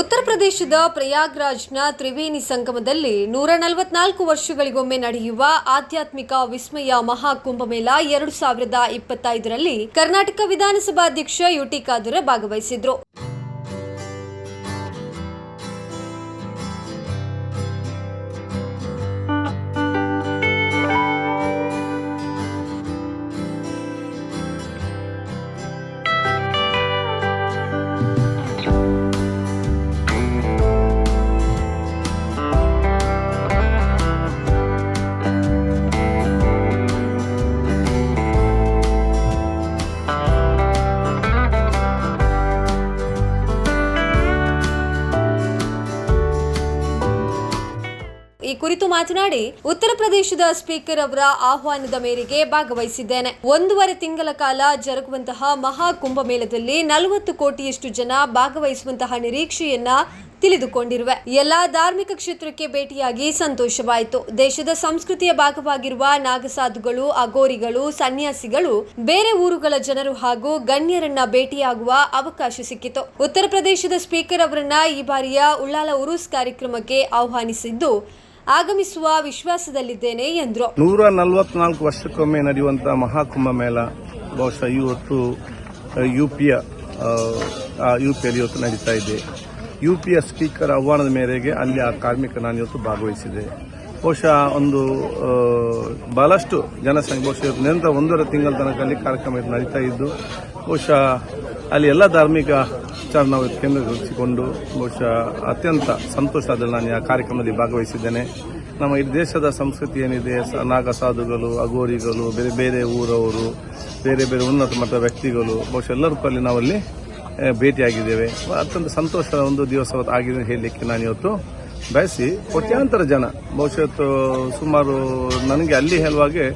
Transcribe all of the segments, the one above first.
ಉತ್ತರ ಪ್ರದೇಶದ ಪ್ರಯಾಗ್ರಾಜ್ನ ತ್ರಿವೇಣಿ ಸಂಗಮದಲ್ಲಿ ನೂರ ನಲವತ್ನಾಲ್ಕು ವರ್ಷಗಳಿಗೊಮ್ಮೆ ನಡೆಯುವ ಆಧ್ಯಾತ್ಮಿಕ ವಿಸ್ಮಯ ಮಹಾಕುಂಭಮೇಳ ಎರಡು ಸಾವಿರದ ಇಪ್ಪತ್ತೈದರಲ್ಲಿ ಕರ್ನಾಟಕ ವಿಧಾನಸಭಾಧ್ಯಕ್ಷ ಯುಟಿ ಕಾದೂರ ಭಾಗವಹಿಸಿದ್ರು. ಈ ಕುರಿತು ಮಾತನಾಡಿ ಉತ್ತರ ಪ್ರದೇಶದ ಸ್ಪೀಕರ್ ಅವರ ಆಹ್ವಾನದ ಮೇರೆಗೆ ಭಾಗವಹಿಸಿದ್ದೇನೆ. ಒಂದೂವರೆ ತಿಂಗಳ ಕಾಲ ಜರುಗುವಂತಹ ಮಹಾ ಕುಂಭಮೇಳದಲ್ಲಿ ನಲವತ್ತು ಕೋಟಿಯಷ್ಟು ಜನ ಭಾಗವಹಿಸುವಂತಹ ನಿರೀಕ್ಷೆಯನ್ನ ತಿಳಿದುಕೊಂಡಿರುವೆ. ಎಲ್ಲಾ ಧಾರ್ಮಿಕ ಕ್ಷೇತ್ರಕ್ಕೆ ಭೇಟಿಯಾಗಿ ಸಂತೋಷವಾಯಿತು. ದೇಶದ ಸಂಸ್ಕೃತಿಯ ಭಾಗವಾಗಿರುವ ನಾಗಸಾಧುಗಳು ಅಗೋರಿಗಳು ಸನ್ಯಾಸಿಗಳು, ಬೇರೆ ಊರುಗಳ ಜನರು ಹಾಗೂ ಗಣ್ಯರನ್ನ ಭೇಟಿಯಾಗುವ ಅವಕಾಶ ಸಿಕ್ಕಿತು. ಉತ್ತರ ಪ್ರದೇಶದ ಸ್ಪೀಕರ್ ಅವರನ್ನ ಈ ಬಾರಿಯ ಉಳ್ಳಾಲ ಉರುಸ್ ಕಾರ್ಯಕ್ರಮಕ್ಕೆ ಆಹ್ವಾನಿಸಿದ್ದು ಆಗಮಿಸುವ ವಿಶ್ವಾಸದಲ್ಲಿದ್ದೇನೆ ಎಂದರು. ನೂರ ನಲವತ್ನಾಲ್ಕು ವರ್ಷಕ್ಕೊಮ್ಮೆ ನಡೆಯುವಂತಹ ಮಹಾಕುಂಭ ಮೇಳ, ಬಹುಶಃ ಇವತ್ತು ಯು ಪಿಯ ಯು ಪಿಯಲ್ಲಿ ಇವತ್ತು ನಡೀತಾ ಇದೆ. ಯು ಪಿಯ ಸ್ಪೀಕರ್ ಆಹ್ವಾನದ ಮೇರೆಗೆ ಅಲ್ಲಿ ಆ ಕಾರ್ಮಿಕ ನಾನು ಇವತ್ತು ಭಾಗವಹಿಸಿದೆ. ಬಹುಶಃ ಒಂದು ಬಹಳಷ್ಟು ಜನಸಂಖ್ಯೆ ಬಹುಶಃ ನಿರಂತರ ಒಂದೂವರೆ ತಿಂಗಳ ತನಕ ಅಲ್ಲಿ ಕಾರ್ಯಕ್ರಮ ನಡೀತಾ ಇದ್ದು, ಬಹುಶಃ ಅಲ್ಲಿ ಎಲ್ಲ ಧಾರ್ಮಿಕ ವಿಚಾರ ನಾವು ಕೇಂದ್ರಗೊಳಿಸಿಕೊಂಡು ಬಹುಶಃ ಅತ್ಯಂತ ಸಂತೋಷ ಆದರೆ ನಾನು ಆ ಕಾರ್ಯಕ್ರಮದಲ್ಲಿ ಭಾಗವಹಿಸಿದ್ದೇನೆ. ನಮ್ಮ ಈ ದೇಶದ ಸಂಸ್ಕೃತಿ ಏನಿದೆ ನಾಗ ಸಾಧುಗಳು ಅಗೋರಿಗಳು ಬೇರೆ ಬೇರೆ ಊರವರು, ಬೇರೆ ಬೇರೆ ಉನ್ನತ ಮಟ್ಟದ ವ್ಯಕ್ತಿಗಳು, ಬಹುಶಃ ಎಲ್ಲರೂ ಅಲ್ಲಿ ನಾವಲ್ಲಿ ಭೇಟಿಯಾಗಿದ್ದೇವೆ. ಅತ್ಯಂತ ಸಂತೋಷದ ಒಂದು ದಿವಸ ಆಗಿದೆ ಹೇಳಲಿಕ್ಕೆ ನಾನು ಇವತ್ತು ಬಯಸಿ ಕೋಟ್ಯಾಂತರ ಜನ, ಬಹುಶಃ ಸುಮಾರು ನನಗೆ ಅಲ್ಲಿ ಹೇಳುವಾಗೆ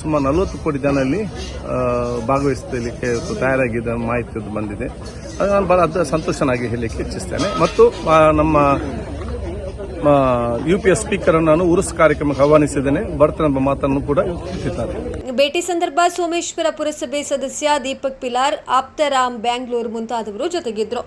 ಸುಮಾರು ನಲವತ್ತು ಕೋಟಿ ಜನ ಅಲ್ಲಿ ಭಾಗವಹಿಸಲಿಕ್ಕೆ ತಯಾರಾಗಿದ್ದ ಮಾಹಿತಿ ಬಂದಿದೆ. ಅದು ನಾನು ಬಹಳ ಸಂತೋಷನಾಗಿ ಹೇಳಲಿಕ್ಕೆ ಇಚ್ಛಿಸ್ತೇನೆ. ಮತ್ತು ನಮ್ಮ ಯು ಪಿ ಎಸ್ ಸ್ಪೀಕರ್ ನಾನು ಉರುಸ್ ಕಾರ್ಯಕ್ರಮಕ್ಕೆ ಆಹ್ವಾನಿಸಿದ್ದೇನೆ. ಬರ್ತೇನೆಂಬ ಮಾತನ್ನು ಕೂಡ ತಿಳಿಸಿದ್ದಾರೆ ಭೇಟಿ ಸಂದರ್ಭ ಸೋಮೇಶ್ವರ ಪುರಸಭೆ ಸದಸ್ಯ ದೀಪಕ್ ಪಿಲಾರ್, ಆಪ್ತರಾಮ್ ಬ್ಯಾಂಗ್ಳೂರ್ ಮುಂತಾದವರು ಜೊತೆಗಿದ್ರು.